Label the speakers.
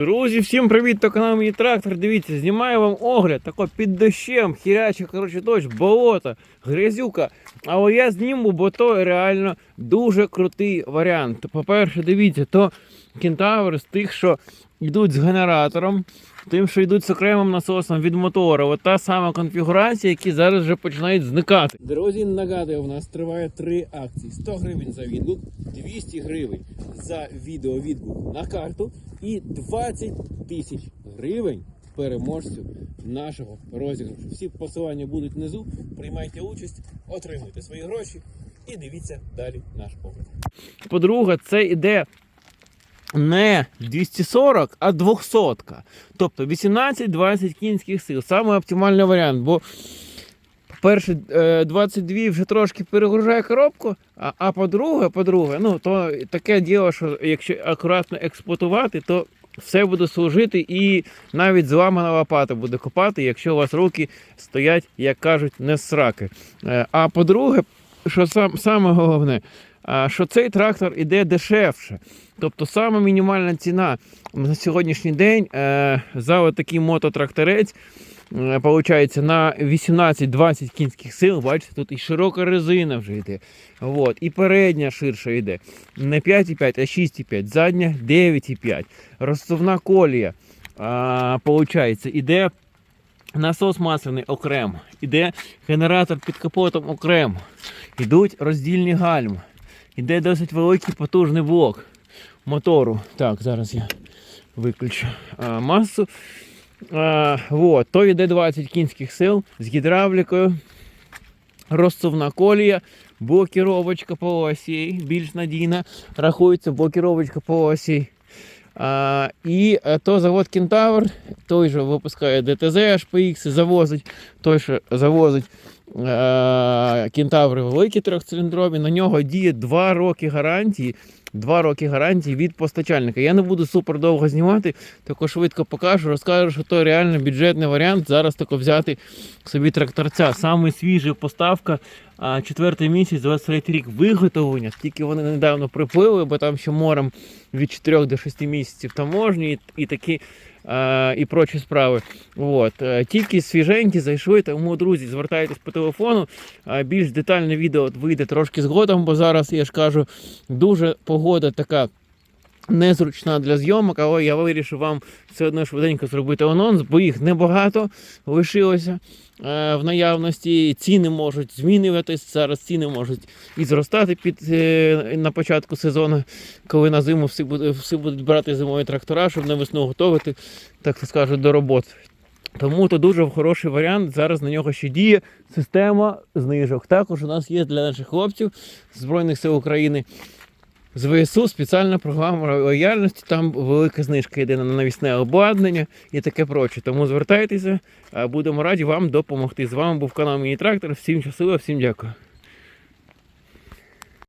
Speaker 1: Друзі, всім привіт! То канал Мій Трактор. Дивіться, знімаю вам огляд тако під дощем, хірячий, коротше, дощ, болото, грязюка. Але я зніму, бо то реально дуже крутий варіант. По-перше, дивіться, то кентавр з тих, що йдуть з генератором, тим, що йдуть з окремим насосом від мотора. От та сама конфігурація, які зараз вже починають зникати. Друзі, нагадую, у нас триває три акції: 100 гривень за відгук, 200 гривень за відеовідгук на карту і 20 тисяч гривень переможцю нашого розіграшу. Всі посилання будуть внизу. Приймайте участь, отримуйте свої гроші і дивіться далі наш погляд. По-друге, це іде не 240, а 200. Тобто 18-20 кінських сил. Саме оптимальний варіант, бо перше 22 вже трошки перегружає коробку, а, а по-друге, по-друге, ну то таке діло, що якщо акуратно експлуатувати, то все буде служити і навіть зламана лопата буде копати, якщо у вас руки стоять, як кажуть, не з сраки. Е, А по-друге, що сам, саме головне, що цей трактор іде дешевше. Тобто саме мінімальна ціна на сьогоднішній день е, за отакий мототракторець е, Получається на 18-20 кінських сил, бачите, тут і широка резина вже йде. От, і передня ширша йде. Не 5,5, а 6,5, задня 9,5. Розсувна колія. А, получається, іде насос масляний окремо, іде генератор під капотом окремо. Ідуть роздільні гальми. Іде досить великий потужний блок мотору. Так, зараз я виключу а, масу. А, вот, то йде 20 кінських сил з гідравлікою, розсувна колія, блокіровочка по осі, більш надійна, рахується блокіровочка по осі. А, і е, то завод Кентавр, той же випускає ДТЗ HPX, завозить, той, що завозить Кентаври великі трьохциліндрові, на нього діє 2 роки гарантії. 2 роки гарантії від постачальника. Я не буду супер довго знімати, тако швидко покажу, розкажу, що то реально бюджетний варіант. Зараз тако взяти собі тракторця. Саме свіжа поставка, четвертий місяць, 23 рік виготовлення. Тільки вони недавно приплили, бо там ще морем від 4 до 6 місяців таможні і, такі. І прочі справи. От. е, Тільки свіженькі зайшли, тому, друзі, звертайтесь по телефону. Більш детальне відео вийде трошки згодом, бо зараз я ж кажу, дуже погода така. Незручна для зйомок, але я вирішив вам все одно швиденько зробити анонс, бо їх небагато лишилося е, в наявності. Ціни можуть змінюватись. Зараз ціни можуть і зростати під, е, на початку сезону, коли на зиму всі, буде, всі будуть брати зимові трактора, щоб на весну готувати, так скажуть, до роботи. Тому то дуже хороший варіант. Зараз на нього ще діє система знижок. Також у нас є для наших хлопців Збройних сил України з ВСУ спеціальна програма лояльності. Там велика знижка йде на навісне обладнання і таке проче. Тому звертайтеся, будемо раді вам допомогти. З вами був канал Міні Трактор. Всім щасливо, всім дякую.